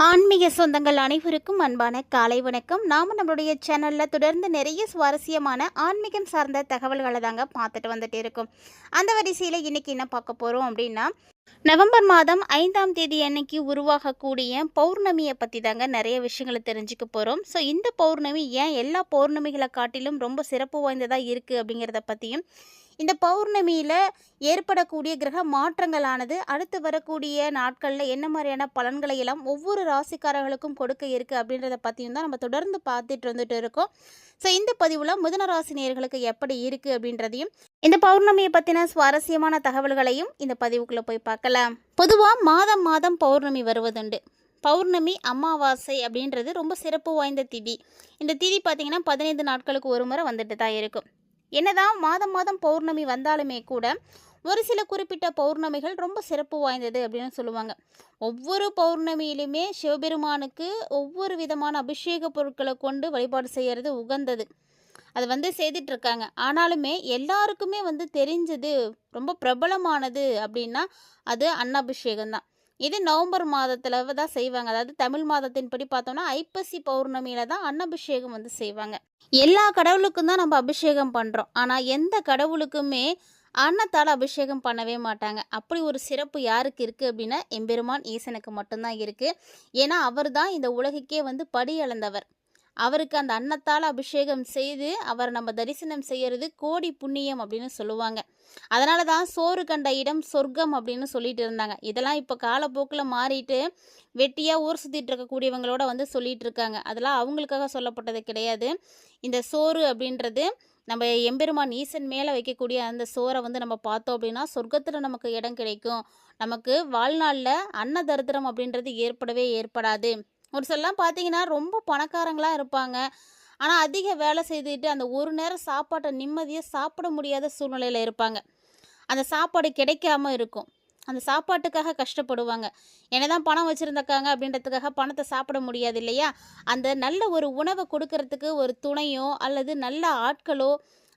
ஆன்மீக சொந்தங்கள் அனைவருக்கும் அன்பான காலை வணக்கம். நாம் நம்மளுடைய சேனலில் தொடர்ந்து நிறைய சுவாரஸ்யமான ஆன்மீகம் சார்ந்த தகவல்களை தாங்க பார்த்துட்டு வந்துட்டு இருக்கோம். அந்த வரிசையில் இன்றைக்கி என்ன பார்க்க போகிறோம் அப்படின்னா நவம்பர் மாதம் ஐந்தாம் தேதி அன்னைக்கு உருவாகக்கூடிய பௌர்ணமியை பற்றி தாங்க நிறைய விஷயங்களை தெரிஞ்சுக்க போகிறோம் ஸோ இந்த பௌர்ணமி ஏன் எல்லா பௌர்ணமிகளை காட்டிலும் ரொம்ப சிறப்பு வாய்ந்ததாக இருக்குது அப்படிங்கிறத பற்றியும் இந்த பௌர்ணமியில் ஏற்படக்கூடிய கிரக மாற்றங்களானது அடுத்து வரக்கூடிய நாட்களில் என்ன மாதிரியான பலன்களை எல்லாம் ஒவ்வொரு ராசிக்காரர்களுக்கும் கொடுக்க இருக்குது அப்படின்றத பற்றியும் தான் நம்ம தொடர்ந்து பார்த்துட்டு வந்துட்டு இருக்கோம். ஸோ இந்த பதிவில் மிதுன ராசி எப்படி இருக்குது அப்படின்றதையும் இந்த பௌர்ணமியை பற்றின சுவாரஸ்யமான தகவல்களையும் இந்த பதிவுக்குள்ளே போய் பார்க்கலாம். பொதுவாக மாதம் மாதம் பௌர்ணமி வருவதுண்டு. பௌர்ணமி அமாவாசை அப்படின்றது ரொம்ப சிறப்பு வாய்ந்த திதி. இந்த திதி பார்த்திங்கன்னா பதினைந்து நாட்களுக்கு ஒரு முறை வந்துட்டு தான் இருக்கும். என்னதான் மாதம் மாதம் பௌர்ணமி வந்தாலுமே கூட ஒரு சில குறிப்பிட்ட பௌர்ணமிகள் ரொம்ப சிறப்பு வாய்ந்தது அப்படின்னு சொல்லுவாங்க. ஒவ்வொரு பௌர்ணமியிலுமே சிவபெருமானுக்கு ஒவ்வொரு விதமான அபிஷேக பொருட்களை கொண்டு வழிபாடு செய்கிறது உகந்தது. அது வந்து செய்துட்ருக்காங்க. ஆனாலுமே எல்லாருக்குமே வந்து தெரிஞ்சது ரொம்ப பிரபலமானது அப்படின்னா அது அன்னாபிஷேகம் தான் இது நவம்பர் மாதத்தில் தான் செய்வாங்க. அதாவது தமிழ் மாதத்தின்படி பார்த்தோம்னா ஐப்பசி பௌர்ணமியில தான் அன்னபிஷேகம் வந்து செய்வாங்க. எல்லா கடவுளுக்கும் தான் நம்ம அபிஷேகம் பண்ணுறோம் ஆனால் எந்த கடவுளுக்குமே அன்னத்தால் அபிஷேகம் பண்ணவே மாட்டாங்க. அப்படி ஒரு சிறப்பு யாருக்கு இருக்குது அப்படின்னா எம்பெருமான் ஈசனுக்கு மட்டும்தான் இருக்குது ஏன்னா அவர் தான் இந்த உலகுக்கே வந்து படி அளந்தவர் அவருக்கு அந்த அன்னத்தால் அபிஷேகம் செய்து அவர் நம்ம தரிசனம் செய்கிறது கோடி புண்ணியம் அப்படின்னு சொல்லுவாங்க. அதனால தான் சோறு கண்ட இடம் சொர்க்கம் அப்படின்னு சொல்லிட்டு இருந்தாங்க. இதெல்லாம் இப்போ காலப்போக்கில் மாறிட்டு வெட்டியாக ஊர் சுற்றிட்டு இருக்கக்கூடியவங்களோட வந்து சொல்லிட்டு இருக்காங்க. அதெல்லாம் அவங்களுக்காக சொல்லப்பட்டது கிடையாது. இந்த சோறு அப்படின்றது நம்ம எம்பெருமான் ஈசன் மேலே வைக்கக்கூடிய அந்த சோறை வந்து நம்ம பார்த்தோம் அப்படின்னா சொர்க்கத்தில் நமக்கு இடம் கிடைக்கும். நமக்கு வாழ்நாளில் அன்ன தரித்திரம் அப்படின்றது ஏற்படவே ஏற்படாது. ஒரு சிலலாம் பார்த்தீங்கன்னா ரொம்ப பணக்காரங்களாக இருப்பாங்க. ஆனால் அதிக வேலை செய்துட்டு அந்த ஒரு நேரம் சாப்பாட்டை நிம்மதியாக சாப்பிட முடியாத சூழ்நிலையில் இருப்பாங்க. அந்த சாப்பாடு கிடைக்காம இருக்கும். அந்த சாப்பாட்டுக்காக கஷ்டப்படுவாங்க. என்னதான் பணம் வச்சுருந்தாக்காங்க அப்படின்றதுக்காக பணத்தை சாப்பிட முடியாது இல்லையா? அந்த நல்ல ஒரு உணவை கொடுக்கறதுக்கு ஒரு துணையோ அல்லது நல்ல ஆட்களோ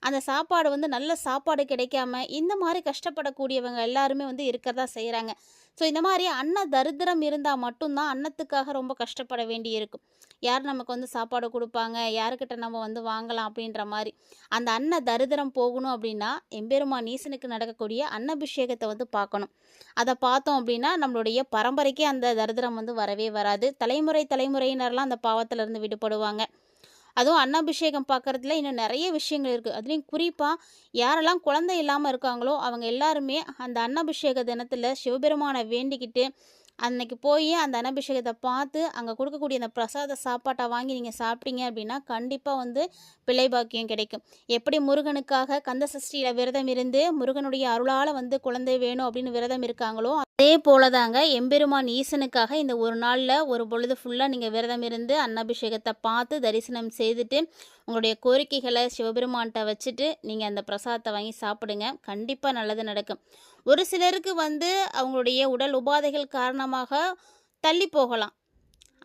அந்த சாப்பாடு வந்து நல்ல சாப்பாடு கிடைக்காம இந்த மாதிரி கஷ்டப்படக்கூடியவங்க எல்லாருமே வந்து இருக்கிறதா செய்கிறாங்க ஸோ இந்த மாதிரி அன்ன தரித்திரம் இருந்தால் மட்டும்தான் அன்னத்துக்காக ரொம்ப கஷ்டப்பட வேண்டி இருக்கும் யார் நமக்கு வந்து சாப்பாடு கொடுப்பாங்க? யாருக்கிட்ட நம்ம வந்து வாங்கலாம் அப்படின்ற மாதிரி. அந்த அன்ன தரித்திரம் போகணும் அப்படின்னா எம்பெருமான் ஈசனுக்கு நடக்கக்கூடிய அன்னபிஷேகத்தை வந்து பார்க்கணும். அதை பார்த்தோம் அப்படின்னா நம்மளுடைய பரம்பரைக்கே அந்த தரித்திரம் வந்து வரவே வராது. தலைமுறை தலைமுறையினர்லாம் அந்த பாவத்திலிருந்து விடுபடுவாங்க. அதுவும் அன்னாபிஷேகம் பார்க்குறதுல இன்னும் நிறைய விஷயங்கள் இருக்குது அதுலேயும் குறிப்பாக யாரெல்லாம் குழந்தை இல்லாமல் இருக்காங்களோ அவங்க எல்லாருமே அந்த அன்னாபிஷேக தினத்தில் சிவபெருமானை வேண்டிக்கிட்டு அன்னைக்கு போய் அந்த அன்னாபிஷேகத்தை பார்த்து அங்கே கொடுக்கக்கூடிய அந்த பிரசாத சாப்பாட்டை வாங்கி நீங்கள் சாப்பிட்டீங்க அப்படின்னா கண்டிப்பாக வந்து பிள்ளை பாக்கியம் கிடைக்கும். எப்படி முருகனுக்காக கந்த சஷ்டியில் விரதம் இருந்து முருகனுடைய அருளால் வந்து குழந்தை வேணும் அப்படின்னு விரதம் இருக்காங்களோ அதே போல தாங்க எம்பெருமான் ஈசனுக்காக இந்த ஒரு நாளில் ஒரு பொழுது ஃபுல்லாக நீங்கள் விரதம் இருந்து அன்னாபிஷேகத்தை பார்த்து தரிசனம் செய்துட்டு உங்களுடைய கோரிக்கைகளை சிவபெருமான்கிட்ட வச்சுட்டு நீங்கள் அந்த பிரசாதத்தை வாங்கி சாப்பிடுங்க. கண்டிப்பாக நல்லது நடக்கும். ஒரு சிலருக்கு வந்து அவங்களுடைய உடல் உபாதைகள் காரணமாக தள்ளி போகலாம்.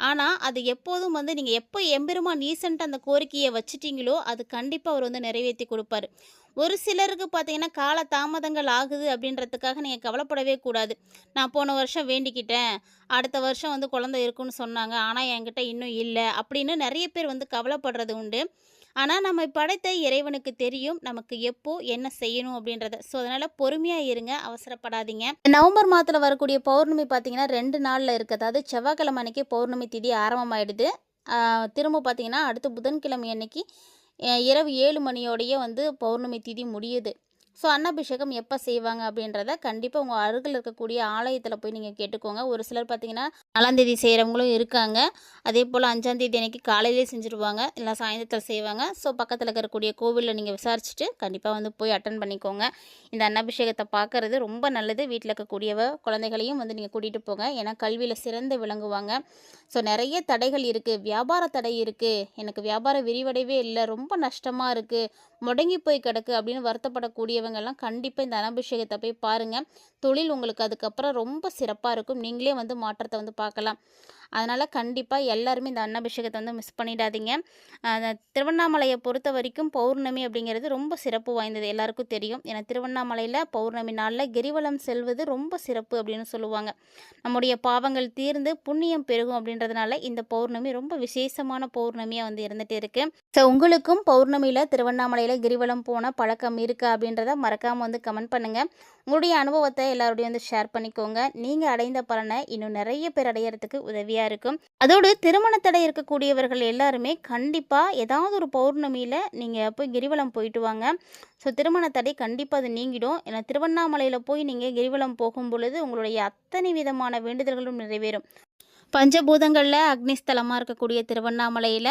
ஆனால் அது எப்போதும் வந்து நீங்கள் எப்போ எம்பெருமான் ஈசன்ட்டு அந்த கோரிக்கையை வச்சுட்டிங்களோ அது கண்டிப்பாக அவர் வந்து நிறைவேற்றி கொடுப்பாரு. ஒரு சிலருக்கு பார்த்தீங்கன்னா கால தாமதங்கள் ஆகுது அப்படின்றதுக்காக நீங்கள் கவலைப்படவே கூடாது. நான் போன வருஷம் வேண்டிக்கிட்டேன். அடுத்த வருஷம் வந்து குழந்தை இருக்குன்னு சொன்னாங்க. ஆனால் என்கிட்ட இன்னும் இல்லை அப்படின்னு நிறைய பேர் வந்து கவலைப்படுறது உண்டு. ஆனால் நம்ம படைத்த இறைவனுக்கு தெரியும் நமக்கு எப்போ என்ன செய்யணும் அப்படின்றத. ஸோ அதனால் பொறுமையாக இருங்க. அவசரப்படாதீங்க. நவம்பர் மாதத்தில் வரக்கூடிய பௌர்ணமி பார்த்தீங்கன்னா ரெண்டு நாளில் இருக்குது அதாவது செவ்வாய்க்கிழமை அன்னைக்கு பௌர்ணமி திதி ஆரம்பமாயிடுது. திரும்ப பார்த்தீங்கன்னா அடுத்து புதன்கிழமை அன்னைக்கு இரவு ஏழு மணியோடையே வந்து பௌர்ணமி திதி முடியுது. ஸோ அன்னபிஷேகம் எப்போ செய்வாங்க அப்படின்றத கண்டிப்பாக உங்கள் அருகில் இருக்கக்கூடிய ஆலயத்தில் போய் நீங்கள் கேட்டுக்கோங்க. ஒரு சிலர் பார்த்தீங்கன்னா நாலாந்தேதி செய்கிறவங்களும் இருக்காங்க. அதே போல் அஞ்சாந்தேதி அன்னைக்கு காலையிலே செஞ்சுருவாங்க. இல்லை சாயந்தரத்தில் செய்வாங்க. ஸோ பக்கத்தில் இருக்கக்கூடிய கோவிலில் நீங்கள் விசாரிச்சுட்டு கண்டிப்பாக வந்து போய் அட்டன் பண்ணிக்கோங்க. இந்த அன்னபிஷேகத்தை பார்க்கறது ரொம்ப நல்லது. வீட்டில் இருக்கக்கூடியவ குழந்தைகளையும் வந்து நீங்கள் கூட்டிகிட்டு போங்க. ஏன்னா கல்வியில் சிறந்து விளங்குவாங்க. ஸோ நிறைய தடைகள் இருக்குது வியாபார தடை இருக்குது எனக்கு வியாபாரம் விரிவடையவே இல்லை. ரொம்ப நஷ்டமாக இருக்குது முடங்கி போய் கிடக்கு அப்படின்னு வருத்தப்படக்கூடியவங்க எல்லாம் கண்டிப்பாக இந்த அனபிஷேகத்தை போய் பாருங்கள் தொழில் உங்களுக்கு அதுக்கப்புறம் ரொம்ப சிறப்பாக இருக்கும். நீங்களே வந்து மாற்றத்தை வந்து பார்க்கலாம். அதனால் கண்டிப்பாக எல்லாருமே இந்த அன்னாபிஷேகத்தை வந்து மிஸ் பண்ணிடாதீங்க. திருவண்ணாமலையை பொறுத்த வரைக்கும் பௌர்ணமி அப்படிங்கிறது ரொம்ப சிறப்பு வாய்ந்தது. எல்லாருக்கும் தெரியும். ஏன்னா திருவண்ணாமலையில் பௌர்ணமி நாளில் கிரிவலம் செல்வது ரொம்ப சிறப்பு அப்படின்னு சொல்லுவாங்க. நம்முடைய பாவங்கள் தீர்ந்து புண்ணியம் பெருகும் அப்படின்றதுனால இந்த பௌர்ணமி ரொம்ப விசேஷமான பௌர்ணமியாக வந்து இருந்துகிட்டு இருக்குது ஸோ உங்களுக்கும் பௌர்ணமியில் திருவண்ணாமலையில் கிரிவலம் போன பழக்கம் இருக்கா அப்படின்றத மறக்காமல் வந்து கமெண்ட் பண்ணுங்கள் உங்களுடைய அனுபவத்தை எல்லாரோடையும் வந்து ஷேர் பண்ணிக்கோங்க. நீங்கள் அடைந்த பலனை இன்னும் நிறைய பேர் அடையிறதுக்கு உதவியாக இருக்கும். அதோடு திருமணத்தடை இருக்கக்கூடியவர்கள் எல்லாருமே கண்டிப்பாக ஏதாவது ஒரு பௌர்ணமியில் நீங்கள் போய் கிரிவலம் போயிட்டு வாங்க. ஸோ திருமணத்தடை கண்டிப்பாக அது நீங்கிடும். ஏன்னா திருவண்ணாமலையில் போய் நீங்கள் கிரிவலம் போகும் பொழுது உங்களுடைய அத்தனை விதமான வேண்டுதல்களும் நிறைவேறும். பஞ்சபூதங்களில் அக்னிஸ்தலமாக இருக்கக்கூடிய திருவண்ணாமலையில்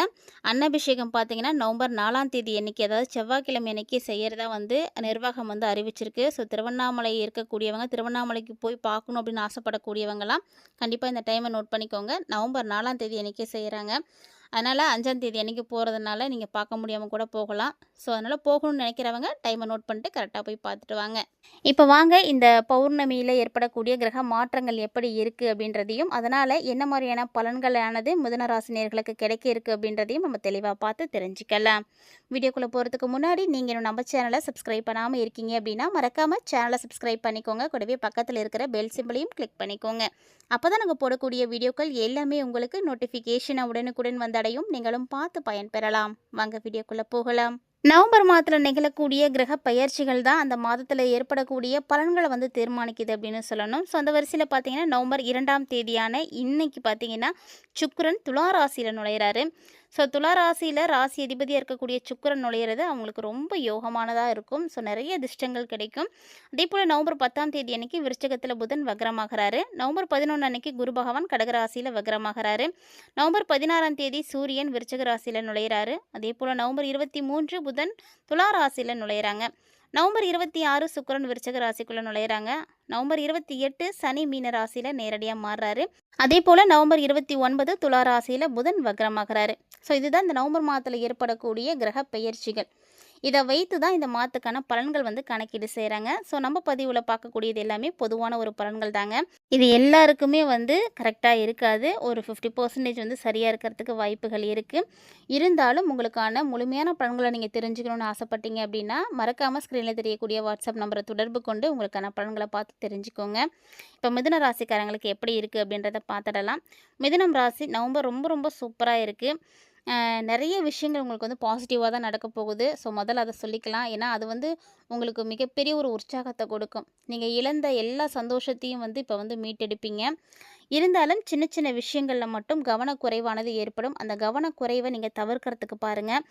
அன்னபிஷேகம் பார்த்தீங்கன்னா நவம்பர் நாலாம் தேதி அன்னைக்கு அதாவது செவ்வாய்க்கிழமை அன்னைக்கு செய்கிறதா வந்து நிர்வாகம் வந்து அறிவிச்சிருக்கு. ஸோ திருவண்ணாமலை இருக்கக்கூடியவங்க திருவண்ணாமலைக்கு போய் பார்க்கணும் அப்படின்னு ஆசைப்படக்கூடியவங்கலாம் கண்டிப்பாக இந்த டைமை நோட் பண்ணிக்கோங்க. நவம்பர் நாலாம் தேதி அன்னைக்கு செய்கிறாங்க அதனால் அஞ்சாந்தேதி அன்றைக்கி போகிறதுனால நீங்கள் பார்க்க முடியாமல் கூட போகலாம். ஸோ அதனால் போகணும்னு நினைக்கிறவங்க டைமை நோட் பண்ணிட்டு கரெக்டாக போய் பார்த்துட்டு வாங்க. இப்போ வாங்க இந்த பௌர்ணமியில் ஏற்படக்கூடிய கிரக மாற்றங்கள் எப்படி இருக்குது அப்படின்றதையும் அதனால் என்ன மாதிரியான பலன்களானது மிதனராசினியர்களுக்கு கிடைக்க இருக்குது அப்படின்றதையும் நம்ம தெளிவாக பார்த்து தெரிஞ்சுக்கலாம். வீடியோக்குள்ளே போகிறதுக்கு முன்னாடி நீங்கள் இன்னும் நம்ம சேனலை சப்ஸ்கிரைப் பண்ணாமல் இருக்கீங்க அப்படின்னா மறக்காமல் சேனலை சப்ஸ்கிரைப் பண்ணிக்கோங்க. கூடவே பக்கத்தில் இருக்கிற பெல் சிம்பிளையும் கிளிக் பண்ணிக்கோங்க. அப்போ தான் நாங்கள் போடக்கூடிய வீடியோக்கள் எல்லாமே உங்களுக்கு நோட்டிஃபிகேஷனை உடனுக்குடன் வந்து வந்தடையும் நீங்களும் பார்த்து பயன்பெறலாம். வாங்க வீடியோக்குள்ளே போகலாம். நவம்பர் மாதத்தில் நிகழக்கூடிய கிரக பயிற்சிகள் தான் அந்த மாதத்தில் ஏற்படக்கூடிய பலன்களை வந்து தீர்மானிக்குது அப்படின்னு சொல்லணும். ஸோ அந்த வரிசையில் பார்த்தீங்கன்னா நவம்பர் இரண்டாம் தேதியான இன்னைக்கு பார்த்தீங்கன்னா சுக்ரன் துலா ராசியில் நுழையிறாரு. ஸோ துலா ராசியில் ராசி அதிபதியாக இருக்கக்கூடிய சுக்கிரன் நுழையிறது அவங்களுக்கு ரொம்ப யோகமானதாக இருக்கும். ஸோ நிறைய அதிர்ஷ்டங்கள் கிடைக்கும். அதே போல் நவம்பர் பத்தாம் தேதி அன்னைக்கு விருச்சகத்தில் புதன் வக்ரமாகிறாரு. நவம்பர் பதினொன்று அன்னைக்கு குரு பகவான் கடகராசியில் வக்ரமாகிறாரு. நவம்பர் பதினாறாம் தேதி சூரியன் விருச்சக ராசியில் நுழையிறாரு. அதே போல் நவம்பர் இருபத்தி மூன்று புதன் துலா ராசியில் நுழையிறாங்க. நவம்பர் இருபத்தி ஆறு சுக்கரன் விருச்சக ராசிக்குள்ளே நுழையிறாங்க. நவம்பர் இருபத்தி எட்டு சனி மீன ராசியில் நேரடியாக மாறுறாரு. அதே போல் நவம்பர் இருபத்தி ஒன்பது துலா ராசியில் புதன் வக்ரமாகிறாரு. ஸோ இதுதான் இந்த நவம்பர் மாதத்தில் ஏற்படக்கூடிய கிரக பெயர்ச்சிகள். இதை வைத்து தான் இந்த மாதத்துக்கான பலன்கள் வந்து கணக்கீடு செய்கிறாங்க ஸோ நம்ம பதிவில் பார்க்கக்கூடியது எல்லாமே பொதுவான ஒரு பலன்கள் தாங்க. இது எல்லாருக்குமே வந்து கரெக்டாக இருக்காது. ஒரு ஃபிஃப்டி பர்சன்டேஜ் வந்து சரியாக இருக்கிறதுக்கு வாய்ப்புகள் இருக்குது இருந்தாலும் உங்களுக்கான முழுமையான பலன்களை நீங்கள் தெரிஞ்சுக்கணும்னு ஆசைப்பட்டீங்க அப்படின்னா மறக்காமல் ஸ்க்ரீனில் தெரியக்கூடிய வாட்ஸ்அப் நம்பரை தொடர்பு கொண்டு உங்களுக்கான பலன்களை பார்த்து தெரிஞ்சுக்கோங்க. இப்போ மிதுன ராசிக்காரங்களுக்கு எப்படி இருக்குது அப்படின்றத பார்த்துடலாம். மிதுனம் ராசி நவம்பர் ரொம்ப ரொம்ப சூப்பராக இருக்குது நிறைய விஷயங்கள் உங்களுக்கு வந்து பாசிட்டிவாக தான் நடக்க போகுது. ஸோ முதல்ல அதை சொல்லிக்கலாம். ஏன்னா அது வந்து உங்களுக்கு மிகப்பெரிய ஒரு உற்சாகத்தை கொடுக்கும். நீங்கள் இழந்த எல்லா சந்தோஷத்தையும் வந்து இப்போ வந்து மீட்டெடுப்பீங்க. இருந்தாலும் சின்ன சின்ன விஷயங்களில் மட்டும் கவனக்குறைவானது ஏற்படும். அந்த கவனக்குறைவை நீங்கள் தவிர்க்கிறதுக்கு பாருங்கள்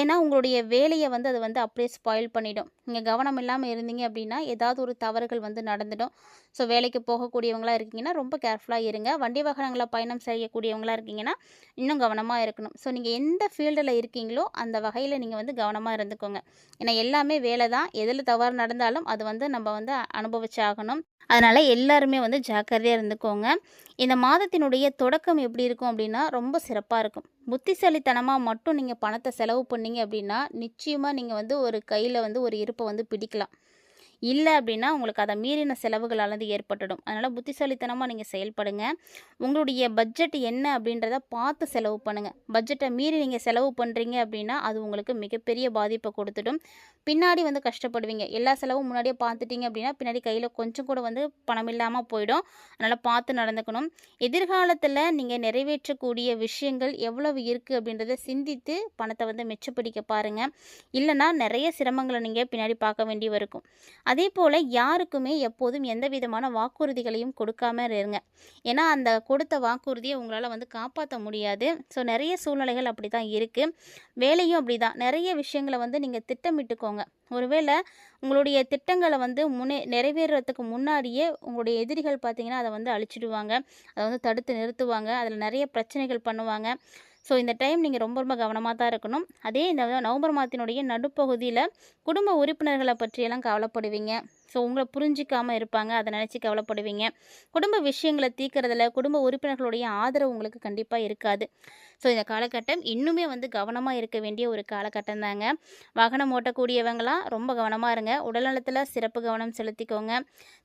ஏன்னா உங்களுடைய வேலையை வந்து அது வந்து அப்படியே ஸ்பாயில் பண்ணிடும். நீங்கள் கவனம் இல்லாமல் இருந்தீங்க அப்படின்னா ஏதாவது ஒரு தவறுகள் வந்து நடந்துடும். ஸோ வேலைக்கு போகக்கூடியவங்களாக இருக்கீங்கன்னா ரொம்ப கேர்ஃபுல்லாக இருங்க. வண்டி வாகனங்களை பயணம் செய்யக்கூடியவங்களாக இருக்கீங்கன்னா இன்னும் கவனமாக இருக்கணும். ஸோ நீங்கள் எந்த ஃபீல்டில் இருக்கீங்களோ அந்த வகையில் நீங்கள் வந்து கவனமாக இருந்துக்கோங்க. ஏன்னா எல்லாமே வேலை தான். எதில் தவறு நடந்தாலும் அது வந்து நம்ம வந்து அனுபவிச்சாகணும் அதனால் எல்லாருமே வந்து ஜாக்கிரதையாக இருந்துக்கோங்க. இந்த மாதத்தினுடைய தொடக்கம் எப்படி இருக்கும் அப்படின்னா ரொம்ப சிறப்பாக இருக்கும். புத்திசாலித்தனமாக மட்டும் நீங்கள் பணத்தை செலவு பண்ணீங்க அப்படின்னா நிச்சயமாக நீங்கள் வந்து ஒரு கையில் வந்து ஒரு இருப்பை வந்து பிடிக்கலாம். இல்லை அப்படின்னா உங்களுக்கு அதை மீறின செலவுகளானது ஏற்பட்டுடும். அதனால் புத்திசாலித்தனமாக நீங்கள் செயல்படுங்க. உங்களுடைய பட்ஜெட் என்ன அப்படின்றத பார்த்து செலவு பண்ணுங்கள் பட்ஜெட்டை மீறி நீங்கள் செலவு பண்ணுறீங்க அப்படின்னா அது உங்களுக்கு மிகப்பெரிய பாதிப்பை கொடுத்துடும். பின்னாடி வந்து கஷ்டப்படுவீங்க. எல்லா செலவும் முன்னாடியே பார்த்துட்டீங்க அப்படின்னா பின்னாடி கையில் கொஞ்சம் கூட வந்து பணம் இல்லாமல் போயிடும். அதனால் பார்த்து நடந்துக்கணும். எதிர்காலத்தில் நீங்கள் நிறைவேற்றக்கூடிய விஷயங்கள் எவ்வளவு இருக்குது அப்படின்றத சிந்தித்து பணத்தை வந்து மிச்சப்பிடிக்க பாருங்கள் இல்லைனா நிறைய சிரமங்களை நீங்கள் பின்னாடி பார்க்க வேண்டி இருக்கும் அதே போல் யாருக்குமே எப்போதும் எந்த விதமான வாக்குறுதிகளையும் கொடுக்காம இருங்க. ஏன்னா அந்த கொடுத்த வாக்குறுதியை உங்களால் வந்து காப்பாற்ற முடியாது. ஸோ நிறைய சூழ்நிலைகள் அப்படி தான் இருக்குது வேலையும் அப்படி தான் நிறைய விஷயங்களை வந்து நீங்கள் திட்டமிட்டுக்கோங்க. ஒருவேளை உங்களுடைய திட்டங்களை வந்து முன்னே நிறைவேறுறதுக்கு முன்னாடியே உங்களுடைய எதிரிகள் பார்த்திங்கன்னா அதை வந்து அழிச்சிடுவாங்க. அதை வந்து தடுத்து நிறுத்துவாங்க. அதில் நிறைய பிரச்சனைகள் பண்ணுவாங்க. ஸோ இந்த டைம் நீங்கள் ரொம்ப ரொம்ப கவனமாக தான் இருக்கணும். அதே இந்த நவம்பர் மாதத்தினுடைய நடுப்பகுதியில் குடும்ப உறுப்பினர்களை பற்றியெல்லாம் கவலைப்படுவீங்க. ஸோ உங்களை புரிஞ்சிக்காமல் இருப்பாங்க. அதை நினச்சி கவலைப்படுவீங்க. குடும்ப விஷயங்களை தீக்கிறதுல குடும்ப உறுப்பினர்களுடைய ஆதரவு உங்களுக்கு கண்டிப்பாக இருக்காது. ஸோ இந்த காலகட்டம் இன்னுமே வந்து கவனமாக இருக்க வேண்டிய ஒரு காலகட்டம் தாங்க. வாகனம் ஓட்டக்கூடியவங்களாம் ரொம்ப கவனமாக இருங்க. உடல்நலத்தில் சிறப்பு கவனம் செலுத்திக்கோங்க.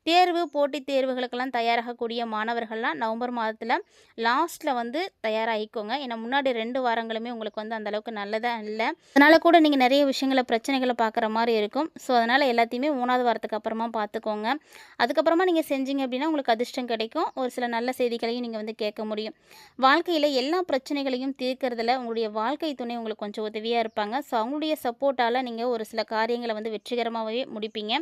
தேர்வு போட்டித் தேர்வுகளுக்கெல்லாம் தயாராகக்கூடிய மாணவர்கள்லாம் நவம்பர் மாதத்தில் லாஸ்ட்டில் வந்து தயாராகிக்கோங்க. ஏன்னா முன்னாடி ரெண்டு வாரங்களுமே உங்களுக்கு வந்து அந்தளவுக்கு நல்லதாக இல்லை. அதனால் கூட நீங்கள் நிறைய விஷயங்களை பிரச்சனைகளை பார்க்குற மாதிரி இருக்கும். ஸோ அதனால் எல்லாத்தையுமே மூணாவது வாரத்துக்கு அப்புறம் பார்த்துக்கோங்க. அதுக்கப்புறமா நீங்கள் செஞ்சீங்க அப்படின்னா உங்களுக்கு அதிர்ஷ்டம் கிடைக்கும். ஒரு சில நல்ல செய்திகளையும் நீங்கள் வந்து கேட்க முடியும். வாழ்க்கையில் எல்லா பிரச்சனைகளையும் தீர்க்கறதுல உங்களுடைய வாழ்க்கை துணை உங்களுக்கு கொஞ்சம் உதவியாக இருப்பாங்க. ஸோ அவங்களுடைய சப்போர்ட்டால் நீங்கள் ஒரு சில காரியங்களை வந்து வெற்றிகரமாகவே முடிப்பீங்க.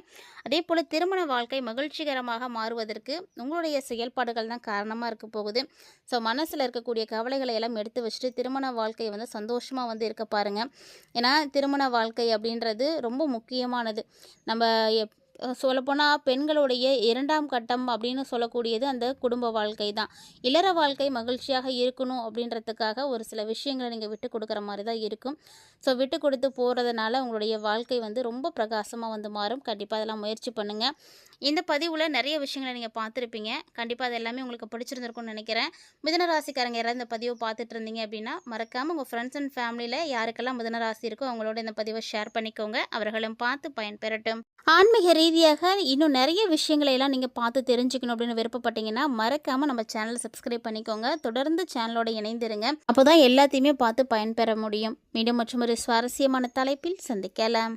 அதே போல் திருமண வாழ்க்கை மகிழ்ச்சிகரமாக மாறுவதற்கு உங்களுடைய செயல்பாடுகள் தான் காரணமாக இருக்க போகுது. ஸோ மனசில் இருக்கக்கூடிய கவலைகளை எல்லாம் எடுத்து வச்சுட்டு திருமண வாழ்க்கை வந்து சந்தோஷமாக வந்து இருக்க பாருங்கள் ஏன்னா திருமண வாழ்க்கை அப்படின்றது ரொம்ப முக்கியமானது. நம்ம எப் சொல்லப்போனால் பெண்களுடைய இரண்டாம் கட்டம் அப்படின்னு சொல்லக்கூடியது அந்த குடும்ப வாழ்க்கை தான். இளர வாழ்க்கை மகிழ்ச்சியாக இருக்கணும் அப்படின்றதுக்காக ஒரு சில விஷயங்களை நீங்கள் விட்டு கொடுக்குற மாதிரி தான் இருக்கும். ஸோ விட்டு கொடுத்து போகிறதுனால உங்களுடைய வாழ்க்கை வந்து ரொம்ப பிரகாசமாக வந்து மாறும். கண்டிப்பாக அதெல்லாம் முயற்சி பண்ணுங்கள் இந்த பதிவில் நிறைய விஷயங்களை நீங்கள் பார்த்துருப்பீங்க. கண்டிப்பாக அது எல்லாமே உங்களுக்கு பிடிச்சிருந்துருக்கும்னு நினைக்கிறேன். மிதனராசிக்காரங்க யாராவது இந்த பதிவை பார்த்துட்டு இருந்தீங்க அப்படின்னா மறக்காமல் உங்கள் ஃப்ரெண்ட்ஸ் அண்ட் ஃபேமிலியில் யாருக்கெல்லாம் மிதனராசி இருக்கோ அவங்களோட இந்த பதிவை ஷேர் பண்ணிக்கோங்க. அவர்களும் பார்த்து பயன்பெறட்டும். ஆன்மீக ரீதியாக இன்னும் நிறைய விஷயங்களை எல்லாம் நீங்கள் பார்த்து தெரிஞ்சுக்கணும் அப்படின்னு விருப்பப்பட்டீங்கன்னா மறக்காமல் நம்ம சேனலை சப்ஸ்கிரைப் பண்ணிக்கோங்க. தொடர்ந்து சேனலோட இணைந்திருங்க. அப்போ தான் எல்லாத்தையுமே பார்த்து பயன்பெற முடியும். மீண்டும் மற்றும் ஒரு சுவாரஸ்யமான தலைப்பில் சந்திக்கலாம்.